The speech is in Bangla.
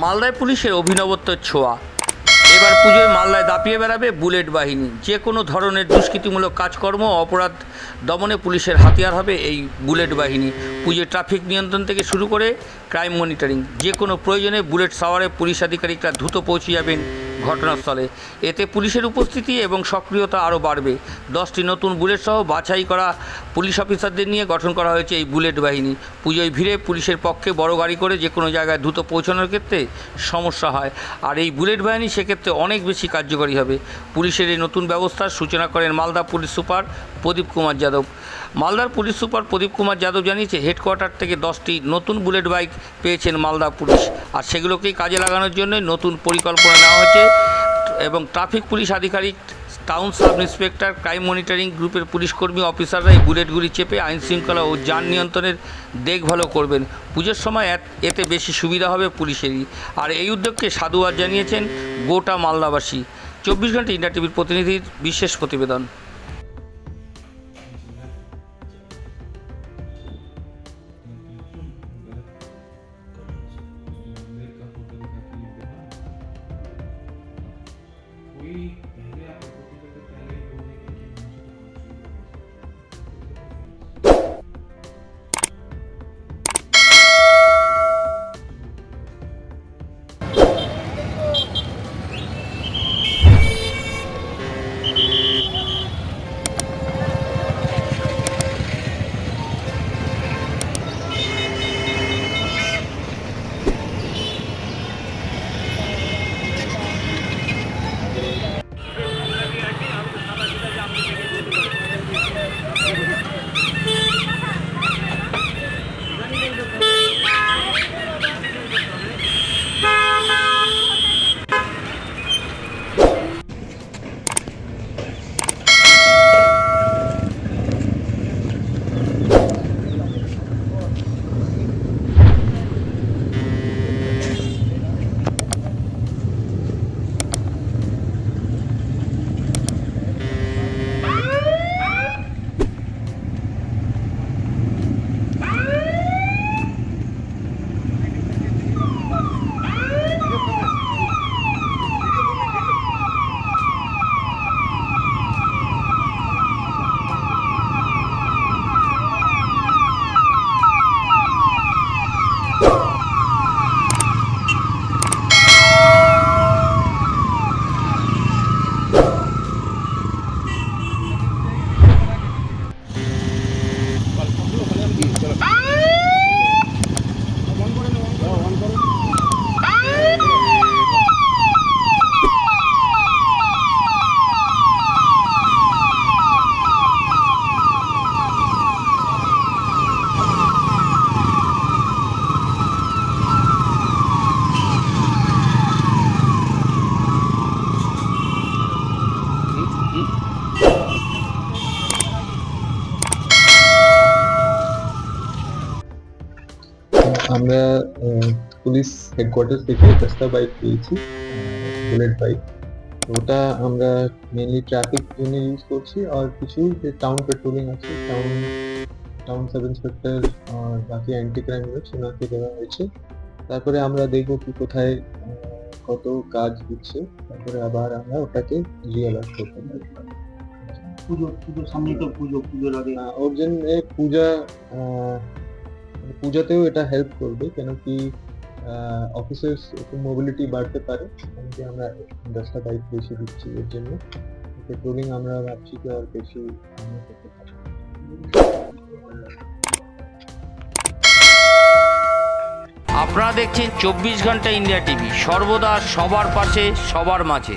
মালদায় পুলিশের অভিনবত্বের ছোঁয়া। এবার পুজোয় মালদায় দাপিয়ে বেড়াবে বুলেট বাহিনী। যে কোনো ধরনের দুষ্কৃতিমূলক কাজকর্ম অপরাধ দমনে পুলিশের হাতিয়ার হবে এই বুলেট বাহিনী। পুজোয় ট্রাফিক নিয়ন্ত্রণ থেকে শুরু করে ক্রাইম মনিটরিং। যে কোনো প্রয়োজনে বুলেট সাওয়ারে পুলিশ আধিকারিকরা দ্রুত পৌঁছে যাবেন ঘটনাস্থলে। এতে পুলিশের উপস্থিতি এবং সক্রিয়তা আরও বাড়বে। দশটি নতুন বুলেট সহ বাছাই করা পুলিশ অফিসারদের নিয়ে গঠন করা হয়েছে এই বুলেট বাহিনী। পুজোয় ভিড়ে পুলিশের পক্ষে বড় গাড়ি করে যে কোনো জায়গায় দ্রুত পৌঁছানোর ক্ষেত্রে সমস্যা হয়। আর এই বুলেট বাহিনী সেক্ষেত্রে অনেক বেশি কার্যকরী হবে। পুলিশের এই নতুন ব্যবস্থার সূচনা করেন মালদা পুলিশ সুপার প্রদীপ কুমার যাদব। মালদার পুলিশ সুপার প্রদীপ কুমার যাদব জানিয়েছে, হেডকোয়ার্টার থেকে দশটি নতুন বুলেট বাইক পেয়েছেন মালদা পুলিশ। আর সেগুলোকেই কাজে লাগানোর জন্য নতুন পরিকল্পনা নেওয়া হয়েছে এবং ট্রাফিক পুলিশ আধিকারিক, town sub inspector, crime monitoring গ্রুপের পুলিশকর্মী অফিসাররা এই বুলেটগুলি চেপে আইন শৃঙ্খলা ও যান নিয়ন্ত্রণের দেখভালও করবেন। পুজোর সময় এতে বেশি সুবিধা হবে পুলিশেরই। আর এই উদ্যোগকে সাধুবাদ জানিয়েছেন গোটা মালদাবাসী। চব্বিশ ঘণ্টা ইন্ডিয়া টিভির প্রতিনিধির বিশেষ প্রতিবেদন। আমরা পুলিশ হেডকোয়ার্টার থেকে দশটা বাইক পেয়েছি বুলেট বাইক ওটা আমরা মেনলি ট্রাফিক জন্য ইউজ করছি আর কিছু যে টাউন পেট্রোলিং আছে টাউন টাউন সাব ইন্সপেক্টর আর বাকি অ্যান্টি ক্রাইম ইউনিট ওনাকে দেওয়া হয়েছে। তারপরে আমরা দেখব কি কোথায় কত কাজ দিচ্ছে তারপরে আবার আমরা ওটাকে রিয়ালাইজ করতে পারি পুজো পুজো সামনেই তো পুজো পুজোর আগে। ওর জন্য পূজা পূজাতেও এটা হেল্প করবে কেন কি অফিসের মোবিলিটি বাড়তে পারে কেন আমরা দশটা বাইক বেশি দিচ্ছি এর জন্য। পেট্রোলিং আমরা ভাবছি কি আর বেশি আপনারা দেখছেন চব্বিশ ঘণ্টা ইন্ডিয়া টিভি, সর্বদা সবার পাশে, সবার মাঝে।